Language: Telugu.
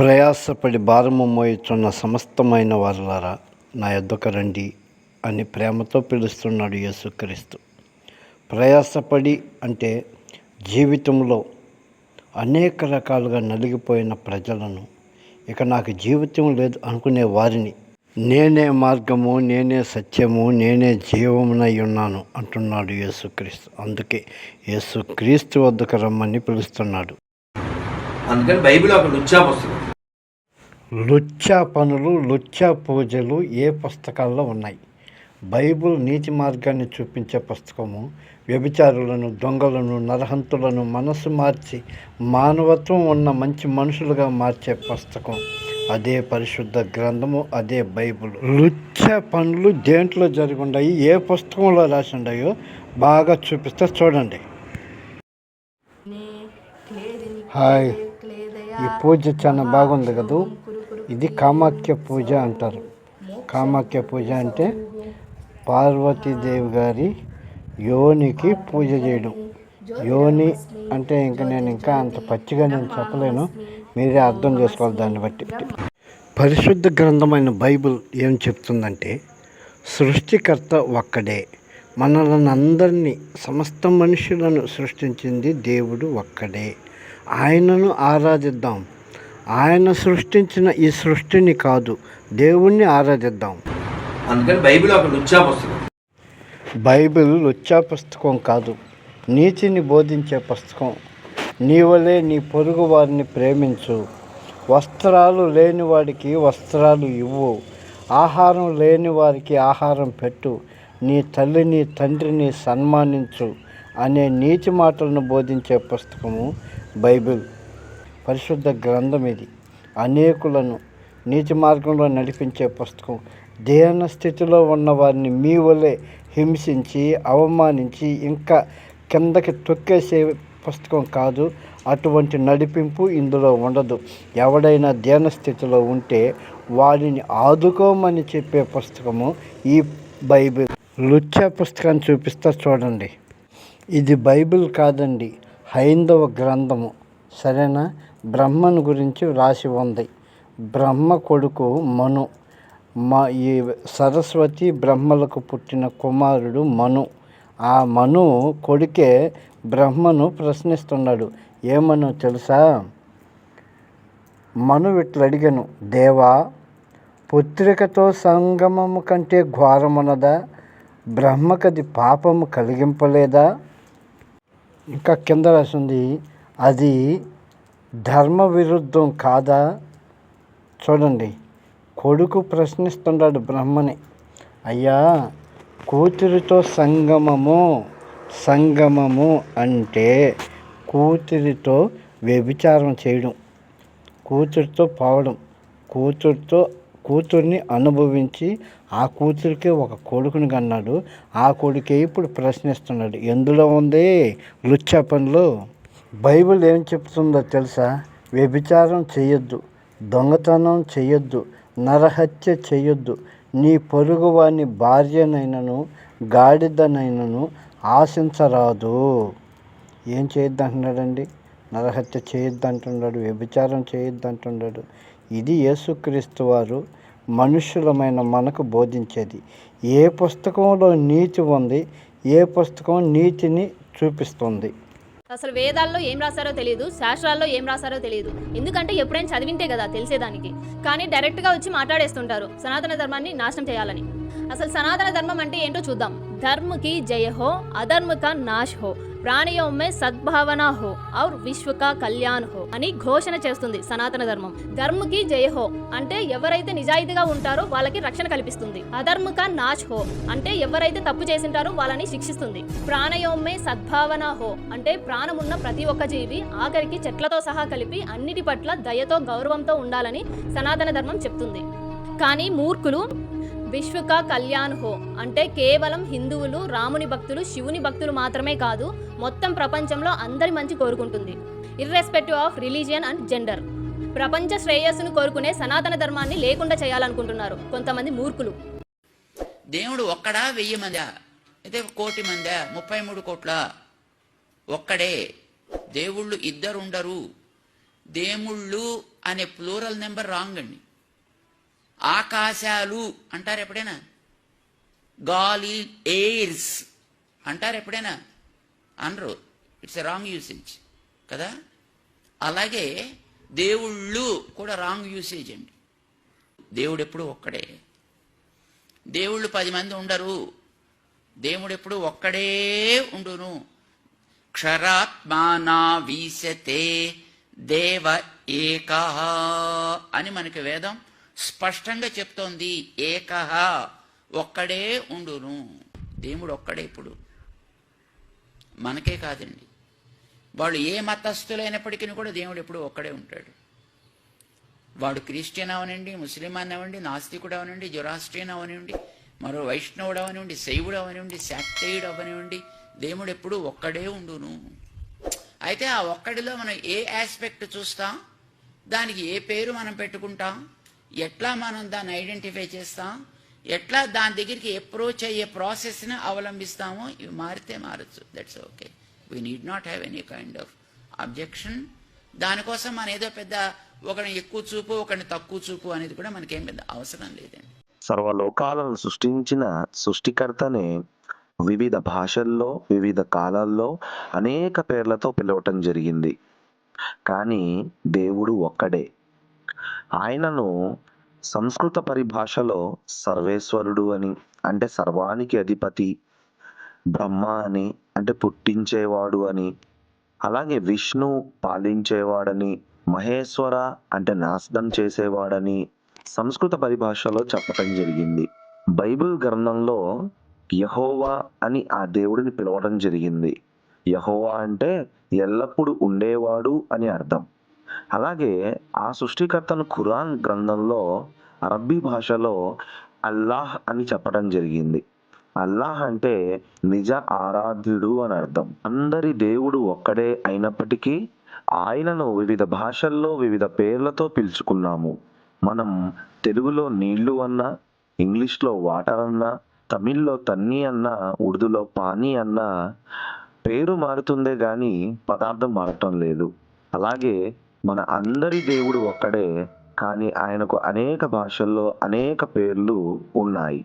ప్రయాసపడి భారము మోయుచున్న సమస్తమైన వారులారా నా యొద్దకు రండి అని ప్రేమతో పిలుస్తున్నాడు యేసుక్రీస్తు. ప్రయాసపడి అంటే జీవితంలో అనేక రకాలుగా నలిగిపోయిన ప్రజలను ఇక నాకు జీవితం లేదు అనుకునే వారిని నేనే మార్గము నేనే సత్యము నేనే జీవమునై ఉన్నాను అంటున్నాడు యేసుక్రీస్తు. అందుకే యేసుక్రీస్తు వద్దకు రమ్మని పిలుస్తున్నాడు. అందుకని బైబిల్ ఒక లుచ్చా పుస్తకం లుచ్చా పనులు లుచ్చా పూజలు ఏ పుస్తకాల్లో ఉన్నాయి? బైబిల్ నీతి మార్గాన్ని చూపించే పుస్తకము వ్యభిచారులను దొంగలను నరహంతులను మనసు మార్చి మానవత్వం ఉన్న మంచి మనుషులుగా మార్చే పుస్తకం. అదే పరిశుద్ధ గ్రంథము అదే బైబిల్. లుచ్చా పనులు దేంట్లో జరిగి ఉన్నాయి ఏ పుస్తకంలో రాసి ఉన్నాయో బాగా చూపిస్తే చూడండి. హాయ్. ఈ పూజ చాలా బాగుంది కదూ? ఇది కామాఖ్య పూజ అంటారు. కామాఖ్య పూజ అంటే పార్వతీదేవి గారి యోనికి పూజ చేయడం. యోని అంటే ఇంకా నేను ఇంకా అంత పచ్చిగా నేను చెప్పలేను. మీరే అర్థం చేసుకోవాలి దాన్ని బట్టి. పరిశుద్ధ గ్రంథమైన బైబిల్ ఏం చెప్తుందంటే సృష్టికర్త ఒక్కడే. మనల్ని అందరినీ సమస్త మనుషులను సృష్టించింది దేవుడు ఒక్కడే. ఆయనను ఆరాధిద్దాం. ఆయన సృష్టించిన ఈ సృష్టిని కాదు దేవుణ్ణి ఆరాధిద్దాం. అందుకని బైబిల్ ఒక లుచ్చా పుస్తకం బైబిల్ లుచ్చా పుస్తకం కాదు నీతిని బోధించే పుస్తకం. నీ వలే నీ పొరుగు వారిని ప్రేమించు. వస్త్రాలు లేని వాడికి వస్త్రాలు ఇవ్వు. ఆహారం లేని వారికి ఆహారం పెట్టు. నీ తల్లిని తండ్రిని సన్మానించు అనే నీతి మాటలను బోధించే పుస్తకము బైబిల్. పరిశుద్ధ గ్రంథం ఇది. అనేకులను నీతి మార్గంలో నడిపించే పుస్తకం. దేన స్థితిలో ఉన్న వారిని మీ వలె హింసించి అవమానించి ఇంకా కిందకి తొక్కేసే పుస్తకం కాదు. అటువంటి నడిపింపు ఇందులో ఉండదు. ఎవడైనా ధ్యాన స్థితిలో ఉంటే వారిని ఆదుకోమని చెప్పే పుస్తకము ఈ బైబిల్. లుచ్చ పుస్తకాన్ని చూపిస్తా చూడండి. ఇది బైబిల్ కాదండి. హైందవ గ్రంథము. సరేనా? బ్రహ్మను గురించి వ్రాసి ఉంది. బ్రహ్మ కొడుకు మను. మా ఈ సరస్వతి బ్రహ్మలకు పుట్టిన కుమారుడు మను. ఆ మను కొడుకే బ్రహ్మను ప్రశ్నిస్తున్నాడు. ఏమను తెలుసా? మను ఇట్లా అడిగాను దేవా పుత్రికతో సంగమము కంటే ఘోరమున్నదా? బ్రహ్మకది పాపము కలిగింపలేదా? ఇంకా కింద రాసింది అది ధర్మ విరుద్ధం కాదా? చూడండి. కొడుకు ప్రశ్నిస్తున్నాడు బ్రహ్మని. అయ్యా కూతురితో సంగమము సంగమము అంటే కూతురితో వ్యభిచారం చేయడం కూతురితో పోవడం కూతురితో కూతుర్ని అనుభవించి ఆ కూతురికే ఒక కొడుకుని కన్నాడు. ఆ కొడుకే ఇప్పుడు ప్రశ్నిస్తున్నాడు. ఎందులో ఉంది? లుచ్చా పనిలో బైబిల్ ఏం చెప్తుందో తెలుసా? వ్యభిచారం చేయొద్దు దొంగతనం చేయొద్దు నరహత్య చేయొద్దు నీ పొరుగువాని భార్యనైనను గాడిదనైనను ఆశించరాదు. ఏం చేయొద్దు అంటున్నాడండి నరహత్య చేయొద్దు అంటున్నాడు వ్యభిచారం చేయొద్దు అంటున్నాడు ఇది యేసుక్రీస్తు వారు మనుషులమైన మనకు బోధించేది. ఏ పుస్తకంలో నీతి ఉంది ఏ పుస్తకం నీతిని చూపిస్తుంది. అసలు వేదాల్లో ఏం రాశారో తెలియదు శాస్త్రాల్లో ఏం రాశారో తెలియదు. ఎందుకంటే ఎప్పుడైనా చదివింటే కదా తెలిసేదానికి. కానీ డైరెక్ట్గా వచ్చి మాట్లాడేస్తుంటారు సనాతన ధర్మాన్ని నాశనం చేయాలని. అసలు సనాతన ధర్మం అంటే ఏంటో చూద్దాం. ధర్మకి జయ హో అధర్మ కా నాశ్ హో ప్రాణియోं में సద్భావన హో ఔర్ విశ్వ కా కళ్యాణ్ హో అని ఘోషణ చేస్తుంది సనాతన ధర్మం. ధర్మకి జయ హో అంటే ఎవరైతే నిజాయితీగా ఉంటారో వాళ్ళకి రక్షణ కల్పిస్తుంది. అధర్మ కా నాశ్ హో అంటే ఎవరైతే తప్పు చేసింటారో వాళ్ళని శిక్షిస్తుంది. ప్రాణయోం మే సద్భావన హో అంటే ప్రాణమున్న ప్రతి ఒక్క జీవి ఆఖరికి చెట్లతో సహా కలిపి అన్నిటి పట్ల దయతో గౌరవంతో ఉండాలని సనాతన ధర్మం చెప్తుంది. కానీ మూర్ఖులు విశ్వక కళ్యాణ్ హో. అంటే కేవలం హిందువులు రాముని భక్తులు శివుని భక్తులు మాత్రమే కాదు మొత్తం ప్రపంచంలో అందరి మంచి కోరుకుంటుంది. Irrespective of religion and gender ప్రపంచ శ్రేయస్సును కోరుకునే సనాతన ధర్మాన్ని లేకుండా చేయాలనుకుంటున్నారు కొంతమంది మూర్ఖులు. దేవుడు ఒక్కడా వెయ్యి మందా? అయితే కోటి మందా? ముప్పై మూడు కోట్ల? ఒక్కడే. దేవుళ్ళు ఇద్దరుండరు. దేవుళ్ళు అనే ప్లూరల్ నెంబర్ రాంగ్ అండి ఆకాశాలు అంటారు ఎప్పుడైనా? గాలి ఎయిర్స్ అంటారు ఎప్పుడైనా? అనరు. ఇట్స్ ఎ రాంగ్ యూసేజ్ కదా? అలాగే దేవుళ్ళు కూడా రాంగ్ యూసేజ్ అండి. దేవుడు ఎప్పుడు ఒక్కడే. దేవుళ్ళు పది మంది ఉండరు. దేవుడు ఎప్పుడు ఒక్కడే ఉండును. క్షరాత్మానా వీసతే దేవ ఏకహ అని మనకి వేదం స్పష్టంగా చెప్తోంది ఏకహ ఒక్కడే ఉండును. దేవుడు ఒక్కడే ఇప్పుడు. మనకే కాదండి. వాళ్ళు ఏ మతస్థులైనప్పటికీ కూడా దేవుడు ఎప్పుడు ఒక్కడే ఉంటాడు. వాడు క్రిస్టియన్ అవనండి ముస్లిం అవ్వండి నాస్తికుడు అవనండి జొరాస్ట్రియన్ అవనివ్వండి మరో వైష్ణవుడు అవనివ్వండి శైవుడు అవనివ్వండి శాక్తేయుడు అవనివ్వండి దేవుడు ఎప్పుడు ఒక్కడే ఉండును. అయితే ఆ ఒక్కడిలో మనం ఏ ఆస్పెక్ట్ చూస్తాం? దానికి ఏ పేరు మనం పెట్టుకుంటాం? ఎట్లా మనం దాన్ని ఐడెంటిఫై చేస్తాం? ఎట్లా దాని దగ్గరికి అప్రోచ్ అయ్యే ప్రాసెస్ని అవలంబిస్తామో ఇవి మారితే మారచ్చు. That's okay we need not have any kind of objection దానికోసం మన ఏదో పెద్ద ఒకరిని ఎక్కువ చూపు ఒకరిని తక్కువ చూపు అనేది కూడా మనకేం పెద్ద అవసరం లేదండి. సర్వలోకాలను సృష్టించిన సృష్టికర్తనే వివిధ భాషల్లో వివిధ కాలాల్లో అనేక పేర్లతో పిలవటం జరిగింది. కానీ దేవుడు ఒక్కడే. ఆయనను సంస్కృత పరిభాషలో సర్వేశ్వరుడు అని అంటే సర్వానికి అధిపతి బ్రహ్మ అని అంటే పుట్టించేవాడు అని అలాగే విష్ణు పాలించేవాడని మహేశ్వర అంటే నాశనం చేసేవాడని సంస్కృత పరిభాషలో చెప్పటం జరిగింది. బైబిల్ గ్రంథంలో యహోవా అని ఆ దేవుడిని పిలవడం జరిగింది. యహోవా అంటే ఎల్లప్పుడూ ఉండేవాడు అని అర్థం. అలాగే ఆ సృష్టికర్తను ఖురాన్ గ్రంథంలో అరబ్బీ భాషలో అల్లాహ్ అని చెప్పడం జరిగింది. అల్లాహ్ అంటే నిజ ఆరాధ్యుడు అని అర్థం. అందరి దేవుడు ఒక్కడే అయినప్పటికీ ఆయనను వివిధ భాషల్లో వివిధ పేర్లతో పిలుచుకున్నాము. మనం తెలుగులో నీళ్ళు అన్నా ఇంగ్లీష్లో వాటర్ అన్నా తమిళ్ళో తన్ని అన్నా ఉర్దూలో పానీ అన్నా పేరు మారుతుందే గాని పదార్థం మారటం లేదు. అలాగే మన అందరి దేవుడు ఒక్కడే కానీ ఆయనకు అనేక భాషల్లో అనేక పేర్లు ఉన్నాయి.